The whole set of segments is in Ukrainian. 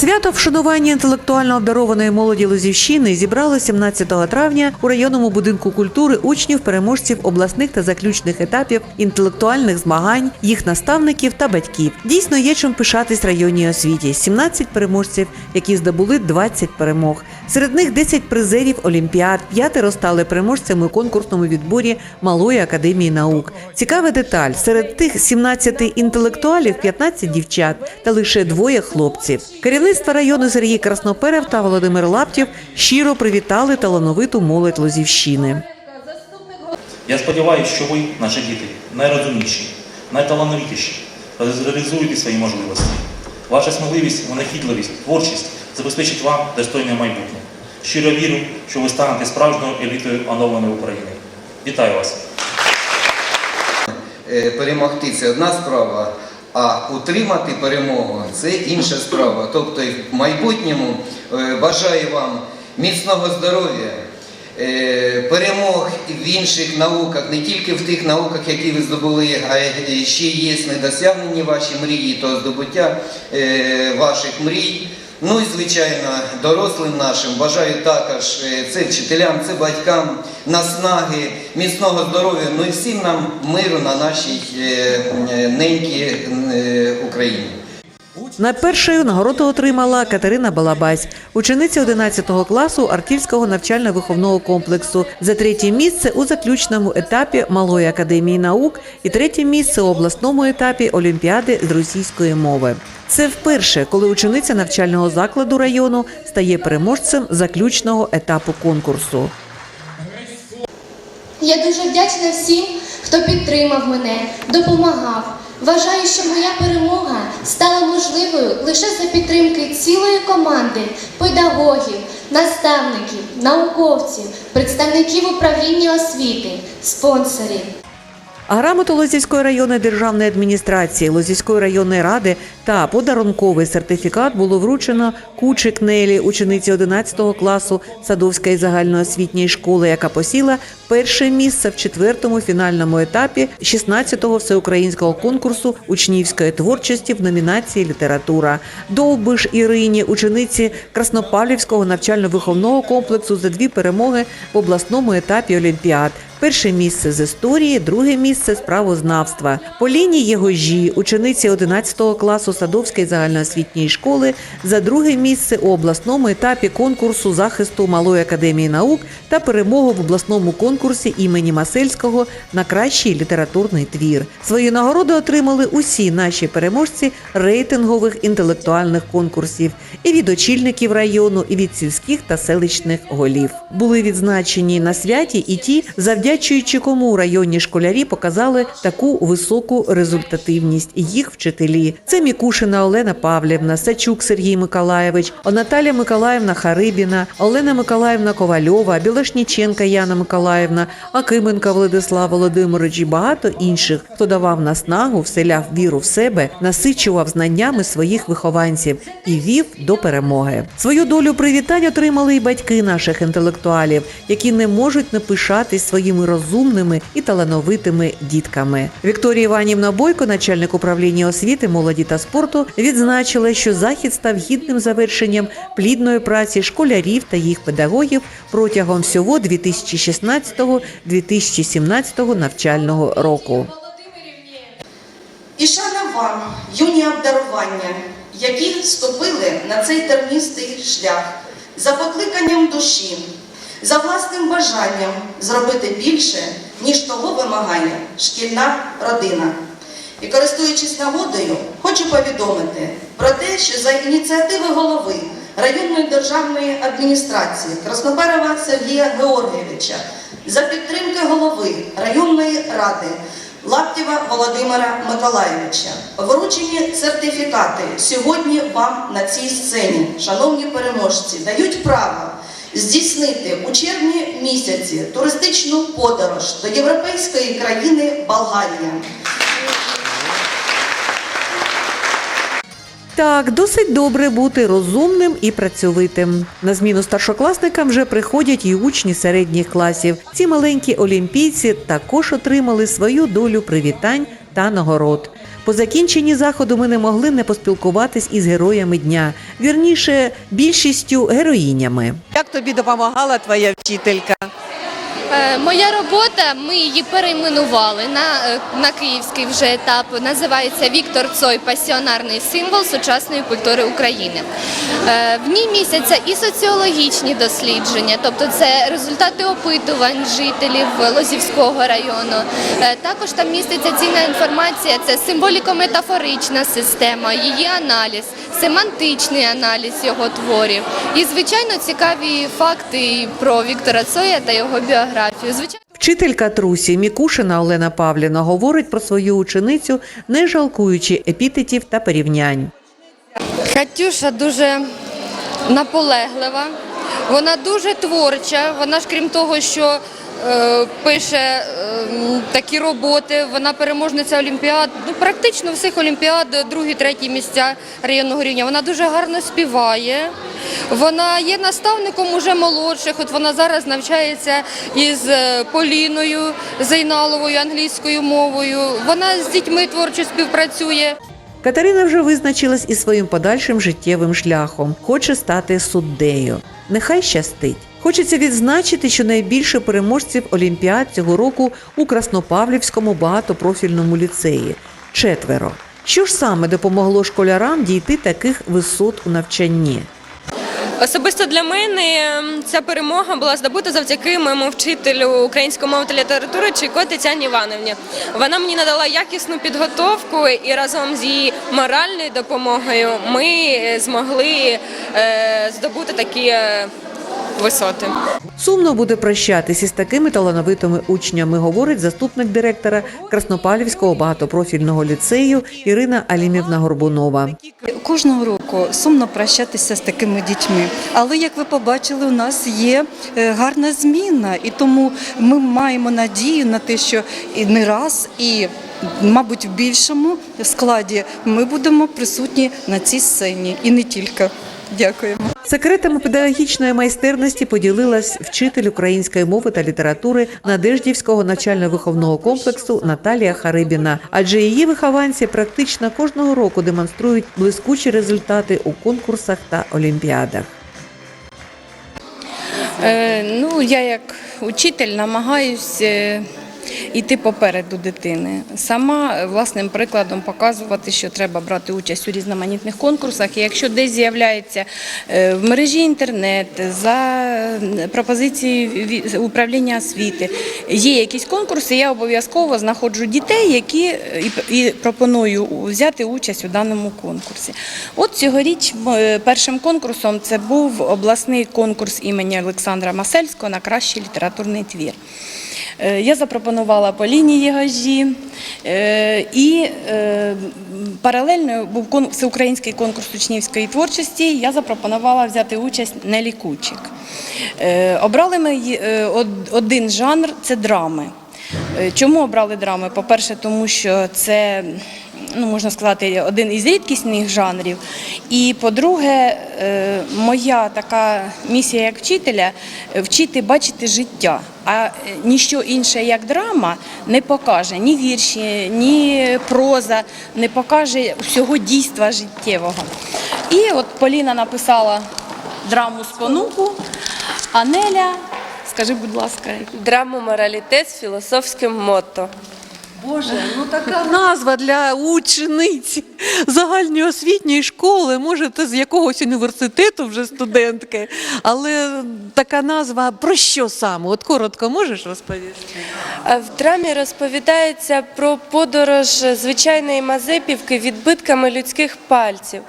Свято вшанування інтелектуально обдарованої молоді Лозівщини зібрали 17 травня у районному будинку культури учнів переможців обласних та заключних етапів інтелектуальних змагань, їх наставників та батьків. Дійсно є чим пишатись районній освіті. 17 переможців, які здобули 20 перемог. Серед них 10 призерів олімпіад, п'ятеро стали переможцями у конкурсному відборі Малої академії наук. Цікава деталь: серед тих 17 інтелектуалів 15 дівчат та лише двоє хлопців. Керівництво району Сергій Красноперев та Володимир Лаптєв щиро привітали талановиту молодь Лозівщини. Я сподіваюся, що ви, наші діти, найрозумніші, найталановитіші, реалізуєте свої можливості. Ваша сміливість, винахідливість, творчість забезпечить вам достойне майбутнє. Щиро вірю, що ви станете справжньою елітою оновленої України. Вітаю вас! Е, перемогти це одна справа, а утримати перемогу це інша справа. Тобто в майбутньому е, бажаю вам міцного здоров'я, е, перемог в інших науках, не тільки в тих науках, які ви здобули, а ще є недосягнені ваші мрії, то здобуття е, ваших мрій. Ну і звичайно, дорослим нашим бажаю також це вчителям, це батькам наснаги, міцного здоров'я, ну і всім нам миру на нашій е, е, ненькій е, Україні. Найпершою нагороду отримала Катерина Балабась, учениця 11 класу Артільського навчально-виховного комплексу за третє місце у заключному етапі Малої академії наук і третє місце у обласному етапі Олімпіади з російської мови. Це вперше, коли учениця навчального закладу району стає переможцем заключного етапу конкурсу. Я дуже вдячна всім, хто підтримав мене, допомагав. Вважаю, що моя перемога стала можливою лише за підтримки цілої команди педагогів, наставників, науковців, представників управління освіти, спонсорів. Грамоту Лозівської районної державної адміністрації, Лозівської районної ради та подарунковий сертифікат було вручено Кучик Нелі, учениці 11 класу Садовської загальноосвітньої школи, яка посіла перше місце в четвертому фінальному етапі 16-го всеукраїнського конкурсу учнівської творчості в номінації Література. Довбиш Ірині, учениці Краснопавлівського навчально-виховного комплексу за дві перемоги в обласному етапі Олімпіад. Перше місце з історії, друге місце з правознавства. Поліні Єгожі, учениці 11 класу Садовської загальноосвітньої школи, за друге місце у обласному етапі конкурсу захисту Малої академії наук та перемогу в обласному конкурсі імені Масельського на кращий літературний твір. Свої нагороди отримали усі наші переможці рейтингових інтелектуальних конкурсів і від очільників району, і від сільських та селищних голів. Були відзначені на святі і ті, завдячуючи кому районні школярі показали таку високу результативність їх вчителі. Це Мікушина Олена Павлівна, Сачук Сергій Миколаєвич, Наталя Миколаївна Харибіна, Олена Миколаївна Ковальова, Білошніченка Яна Миколаївна, Акименка Владислав Володимирович і багато інших, хто давав наснагу, вселяв віру в себе, насичував знаннями своїх вихованців і вів до перемоги. Свою долю привітань отримали і батьки наших інтелектуалів, які не можуть не пишатись своїми розумними і талановитими дітками. Вікторія Іванівна Бойко, начальник управління освіти, молоді та спорту, відзначила, що захід став гідним завершенням плідної праці школярів та їх педагогів протягом всього 2016-2017 навчального року. І шана вам, юні обдарування, які ступили на цей тернистий шлях за покликанням душі, за власним бажанням зробити більше, ніж того вимагає шкільна родина. І користуючись нагодою, хочу повідомити про те, що за ініціативи голови районної державної адміністрації Краснопарова Сергія Георгійовича, за підтримки голови районної ради Лаптєва Володимира Миколаєвича. Вручені сертифікати сьогодні вам на цій сцені, шановні переможці, дають право здійснити у червні місяці туристичну подорож до європейської країни Болгарія. Так, досить добре бути розумним і працьовитим. На зміну старшокласникам вже приходять і учні середніх класів. Ці маленькі олімпійці також отримали свою долю привітань та нагород. По закінченні заходу ми не могли не поспілкуватись із героями дня, вірніше, більшістю героїнями. Як тобі допомагала твоя вчителька? Е, Моя робота, ми її перейменували на, е, на київський вже етап. Називається Віктор Цой пасіонарний символ сучасної культури України. Е, В ній містяться і соціологічні дослідження, тобто це результати опитувань жителів Лозівського району. Також там міститься цінна інформація, це символіко-метафорична система, її аналіз, семантичний аналіз його творів. І, звичайно, цікаві факти про Віктора Цоя та його біографію. Звичайно. Вчителька Трусі Мікушина Олена Павліна говорить про свою ученицю, не жалкуючи епітетів та порівнянь. Катюша дуже наполеглива, вона дуже творча. Вона ж крім того, що пише е, такі роботи, вона переможниця олімпіад, ну практично всіх олімпіад, другі, треті місця районного рівня. Вона дуже гарно співає. Вона є наставником уже молодших. От вона зараз навчається із е, Поліною Зайналовою англійською мовою. Вона з дітьми творчо співпрацює. Катерина вже визначилась із своїм подальшим життєвим шляхом. Хоче стати суддею. Нехай щастить. Хочеться відзначити, що найбільше переможців Олімпіад цього року у Краснопавлівському багатопрофільному ліцеї четверо. Що ж саме допомогло школярам дійти таких висот у навчанні? Особисто для мене ця перемога була здобута завдяки моєму вчителю української мови та літератури Чайко Тетяні Івановні. Вона мені надала якісну підготовку і разом з її моральною допомогою ми е, змогли е, здобути такі е, висоти. Сумно буде прощатись із такими талановитими учнями, говорить заступник директора Краснопалівського багатопрофільного ліцею Ірина Алімівна Горбунова. Кожного року сумно прощатися з такими дітьми. Але як ви побачили, у нас є е, гарна зміна, і тому ми маємо надію на те, що і не раз, і, мабуть, в більшому складі ми будемо присутні на цій сцені і не тільки. Дякуємо. Секретами педагогічної майстерності поділилась вчитель української мови та літератури Надеждівського навчально-виховного комплексу Наталія Харибіна. Адже її вихованці практично кожного року демонструють блискучі результати у конкурсах та олімпіадах. Е, ну, я як учитель намагаюся йти попереду дитини. Сама власним прикладом показувати, що треба брати участь у різноманітних конкурсах. І якщо десь з'являється е, в мережі інтернет за пропозицією управління освіти, є якісь конкурси, я обов'язково знаходжу дітей, які е, і, пропоную взяти участь у даному конкурсі. От цьогоріч е, першим конкурсом це був обласний конкурс імені Олександра Масельського на кращий літературний твір. Е, Я запропонувала по лінії гажі і е, паралельно був всеукраїнський конкурс учнівської творчості. Я запропонувала взяти участь Нелі Кучик. Е, Обрали ми е, один жанр це драми. Е, Чому обрали драми? По-перше, тому що це, ну можна сказати, один із рідкісних жанрів. І по-друге, е, моя така місія як вчителя вчити бачити життя. А е, ніщо інше, як драма, не покаже ні вірші, ні проза, не покаже всього дійства життєвого. І от Поліна написала драму спонуку, а Неля, скажи, будь ласка, Драму моралітет з філософським мотто. Боже, ну така назва для учениці загальноосвітньої школи, може, ти з якогось університету вже студентки, але така назва про що саме? От коротко можеш розповісти? В драмі розповідається про подорож звичайної Мазепівки відбитками людських пальців.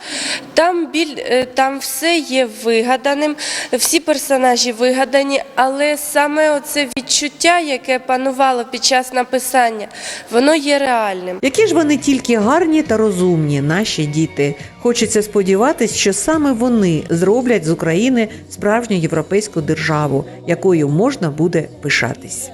Там, біль, е, там все є вигаданим, всі персонажі вигадані, але саме оце відчуття, яке панувало під час написання, воно є реальним. Які ж вони тільки гарні та розумні, наші діти. Хочеться сподіватись, що саме вони зроблять з України справжню європейську державу, якою можна буде пишатись.